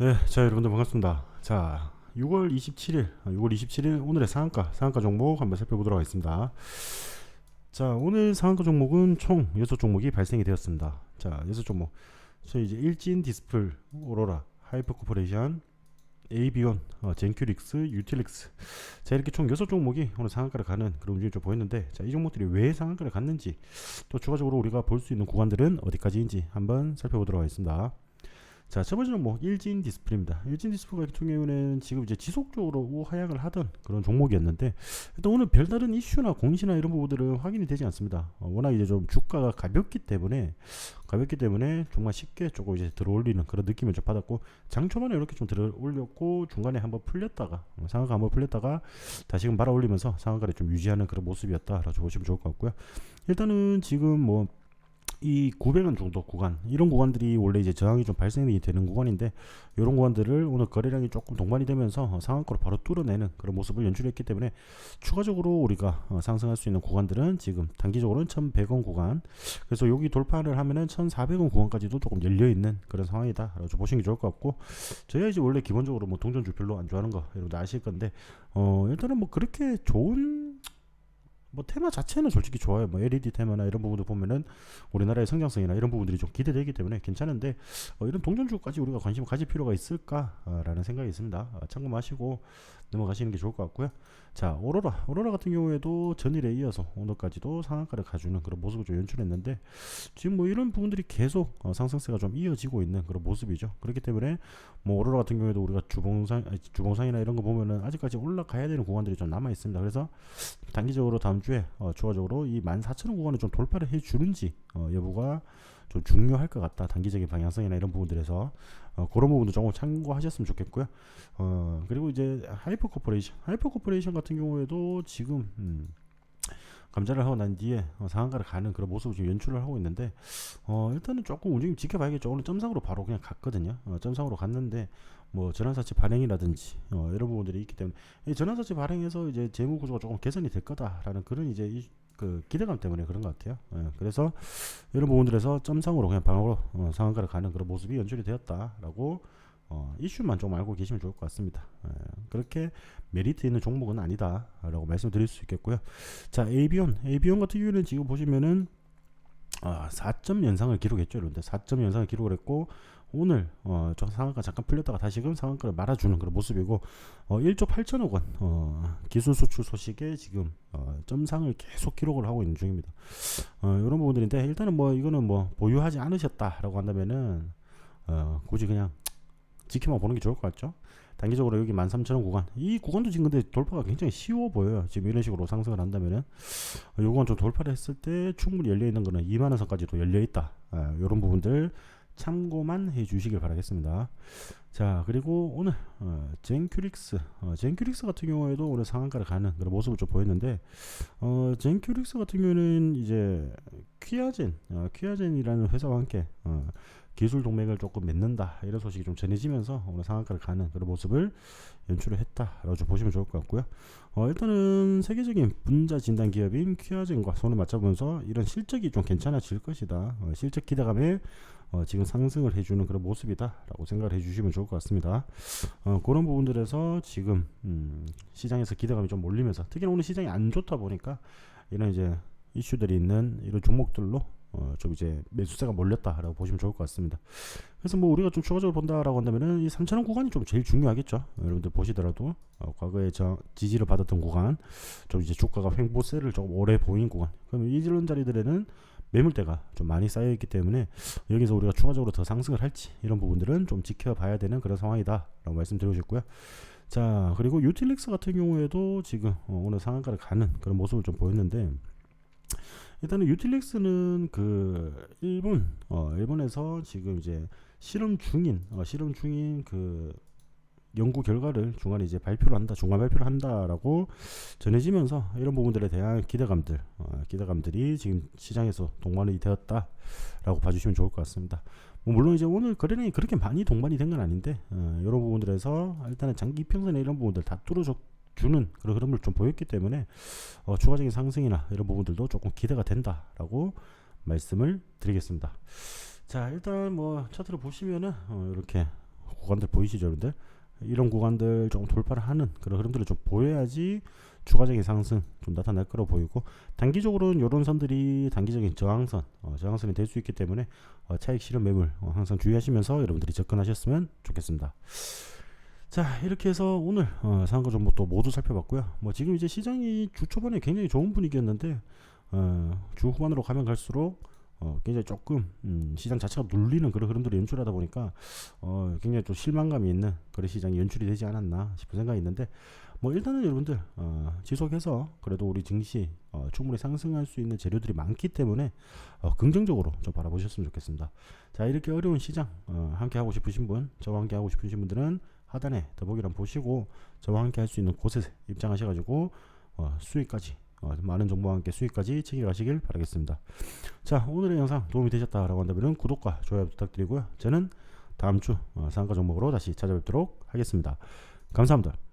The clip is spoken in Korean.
네, 자 여러분들 반갑습니다. 자, 6월 27일, 6월 27일 오늘의 상한가, 상한가 종목 한번 살펴보도록 하겠습니다. 자, 오늘 상한가 종목은 총 6종목이 발생이 되었습니다. 자, 6종목. 저희 이제 일진 디스플, 오로라, 하이퍼 코퍼레이션, 에이비온, 어, 젠큐릭스, 유틸릭스. 자, 이렇게 총 6종목이 오늘 상한가를 가는 그런 움직임이 좀 보였는데, 자, 이 종목들이 왜 상한가를 갔는지, 또 추가적으로 우리가 볼 수 있는 구간들은 어디까지인지 한번 살펴보도록 하겠습니다. 자, 첫 번째 종목 일진 디스플레이입니다. 일진 디스플레이 같은 경우에는 지금 이제 지속적으로 우하향을 하던 그런 종목이었는데 일단 오늘 별다른 이슈나 공시나 이런 부분들은 확인이 되지 않습니다. 어, 워낙 이제 좀 주가가 가볍기 때문에 가볍기 때문에 정말 쉽게 조금 이제 들어올리는 그런 느낌을 좀 받았고 장 초반에 이렇게 좀 들어올렸고 중간에 한번 풀렸다가 어, 상한가 한번 풀렸다가 다시금 말아 올리면서 상한가를 좀 유지하는 그런 모습이었다라고 보시면 좋을 것 같고요. 일단은 지금 뭐 이 900원 정도 구간 이런 구간들이 원래 이제 저항이 좀 발생이 되는 구간인데 이런 구간들을 오늘 거래량이 조금 동반이 되면서 어, 상한가로 바로 뚫어내는 그런 모습을 연출했기 때문에 추가적으로 우리가 어, 상승할 수 있는 구간들은 지금 단기적으로는 1100원 구간. 그래서 여기 돌파를 하면은 1400원 구간까지도 조금 열려 있는 그런 상황이다. 라고 보시는 게 좋을 것 같고 저희가 이제 원래 기본적으로 뭐 동전주 별로 안 좋아하는 거 여러분들 아실 건데 어 일단은 뭐 그렇게 좋은 뭐 테마 자체는 솔직히 좋아요. 뭐 LED 테마나 이런 부분들 보면은 우리나라의 성장성이나 이런 부분들이 좀 기대되기 때문에 괜찮은데 어, 이런 동전주까지 우리가 관심을 가질 필요가 있을까라는 생각이 있습니다. 어, 참고하시고 넘어가시는 게 좋을 것 같고요. 자, 오로라, 오로라 같은 경우에도 전일에 이어서 오늘까지도 상한가를 가주는 그런 모습을 좀 연출했는데 지금 뭐 이런 부분들이 계속 어, 상승세가 좀 이어지고 있는 그런 모습이죠. 그렇기 때문에 뭐 오로라 같은 경우에도 우리가 주봉상, 주봉상이나 이런 거 보면은 아직까지 올라가야 되는 구간들이 좀 남아 있습니다. 그래서 단기적으로 다음 주에 어, 추가적으로 이 14,000원 구간을 좀 돌파를 해 주는지 어, 여부가 좀 중요할 것 같다. 단기적인 방향성이나 이런 부분들에서 어, 그런 부분도 조금 참고하셨으면 좋겠고요. 어, 그리고 이제 하이퍼 코퍼레이션, 하이퍼 코퍼레이션 같은 경우에도 지금 음, 감자를 하고 난 뒤에 어, 상한가를 가는 그런 모습을 지금 연출을 하고 있는데 어, 일단은 조금 움직임 지켜봐야겠죠. 오늘 점상으로 바로 그냥 갔거든요. 어, 점상으로 갔는데 뭐 전환사치 발행이라든지 어, 이런 부분들이 있기 때문에 이 전환사치 발행해서 이제 재무 구조가 조금 개선이 될 거다라는 그런 이제 이, 그 기대감 때문에 그런 것 같아요. 예, 그래서 이런 부분들에서 점상으로 그냥 방으로 어, 상한가를 가는 그런 모습이 연출이 되었다라고 어, 이슈만 좀 알고 계시면 좋을 것 같습니다. 예, 그렇게 메리트 있는 종목은 아니다라고 말씀드릴 수 있겠고요. 자, 에이비온, 에이비온 같은 경우는 지금 보시면은 아, 4점 연상을 기록했죠, 여러분들. 4점 연상을 기록을 했고 오늘 어, 저 상한가 잠깐 풀렸다가 다시금 상한가를 말아주는 그런 모습이고 어, 1조 8천억 원 어, 기술 수출 소식에 지금 어, 점상을 계속 기록을 하고 있는 중입니다. 어, 이런 부분들인데 일단은 뭐 이거는 뭐 보유하지 않으셨다라고 한다면은 어, 굳이 그냥 지켜만 보는 게 좋을 것 같죠. 단기적으로 여기 13,000원 구간 이 구간도 지금 근데 돌파가 굉장히 쉬워 보여요. 지금 이런 식으로 상승을 한다면은 어, 요 구간 좀 돌파를 했을 때 충분히 열려 있는 거는 2만 원 선까지도 열려 있다. 아, 이런 부분들 참고만 해 주시길 바라겠습니다. 자, 그리고 오늘 어, 젠큐릭스, 어, 젠큐릭스 같은 경우에도 오늘 상한가를 가는 그런 모습을 좀 보였는데, 어, 젠큐릭스 같은 경우는 이제 퀴아젠, 어, 퀴아젠이라는 회사와 함께 어, 기술 동맹을 조금 맺는다 이런 소식이 좀 전해지면서 오늘 상한가를 가는 그런 모습을 연출을 했다라고 좀 보시면 좋을 것 같고요. 어, 일단은 세계적인 분자 진단 기업인 퀴아젠과 손을 맞잡으면서 이런 실적이 좀 괜찮아질 것이다. 어, 실적 기대감에 어, 지금 상승을 해주는 그런 모습이다라고 생각을 해주시면 좋을 것 같습니다. 어, 그런 부분들에서 지금 음, 시장에서 기대감이 좀 몰리면서 특히나 오늘 시장이 안 좋다 보니까 이런 이제 이슈들이 있는 이런 종목들로 어, 좀 이제 매수세가 몰렸다라고 보시면 좋을 것 같습니다. 그래서 뭐 우리가 좀 추가적으로 본다라고 한다면은 이 3천원 구간이 좀 제일 중요하겠죠. 여러분들 보시더라도 어, 과거에 저 지지를 받았던 구간, 좀 이제 주가가 횡보세를 조금 오래 보인 구간. 그러면 이런 자리들에는 매물대가 좀 많이 쌓여 있기 때문에 여기서 우리가 추가적으로 더 상승을 할지 이런 부분들은 좀 지켜봐야 되는 그런 상황이다라고 말씀드리고 싶고요. 자 그리고 유틸렉스 같은 경우에도 지금 어, 오늘 상한가를 가는 그런 모습을 좀 보였는데 일단은 유틸렉스는 그 일본 어 일본에서 지금 이제 실험 중인 어 실험 중인 그 연구 결과를 중간에 이제 발표를 한다, 중간 발표를 한다라고 전해지면서 이런 부분들에 대한 기대감들, 어, 기대감들이 지금 시장에서 동반이 되었다라고 봐주시면 좋을 것 같습니다. 뭐 물론 이제 오늘 거래량이 그렇게 많이 동반이 된 건 아닌데 어, 이런 부분들에서 일단은 장기 평선에 이런 부분들 다 뚫어줘 주는 그런 흐름을 좀 보였기 때문에 어, 추가적인 상승이나 이런 부분들도 조금 기대가 된다라고 말씀을 드리겠습니다. 자 일단 뭐 차트를 보시면은 어, 이렇게 구간들 보이시죠 여러분들 이런 구간들 조금 돌파를 하는 그런 흐름들을 좀 보여야지 추가적인 상승 좀 나타날 거로 보이고 단기적으로는 이런 선들이 단기적인 저항선 어, 저항선이 될 수 있기 때문에 어, 차익 실현 매물 어, 항상 주의하시면서 여러분들이 접근하셨으면 좋겠습니다. 자 이렇게 해서 오늘 어, 상한가 종목도 모두 살펴봤고요. 뭐 지금 이제 시장이 주 초반에 굉장히 좋은 분위기였는데 어, 주 후반으로 가면 갈수록 어, 굉장히 조금 음, 시장 자체가 눌리는 그런 흐름들을 연출하다 보니까 어, 굉장히 좀 실망감이 있는 그런 시장이 연출이 되지 않았나 싶은 생각이 있는데 뭐 일단은 여러분들 어, 지속해서 그래도 우리 증시 어, 충분히 상승할 수 있는 재료들이 많기 때문에 어, 긍정적으로 좀 바라보셨으면 좋겠습니다. 자 이렇게 어려운 시장 어, 함께 하고 싶으신 분, 저와 함께 하고 싶으신 분들은 하단에 더보기란 보시고 저와 함께 할 수 있는 곳에 입장하셔가지고 어, 수익까지 어, 많은 정보와 함께 수익까지 챙겨가시길 바라겠습니다. 자 오늘의 영상 도움이 되셨다라고 한다면 구독과 좋아요 부탁드리고요. 저는 다음 주 어, 상가 종목으로 다시 찾아뵙도록 하겠습니다. 감사합니다.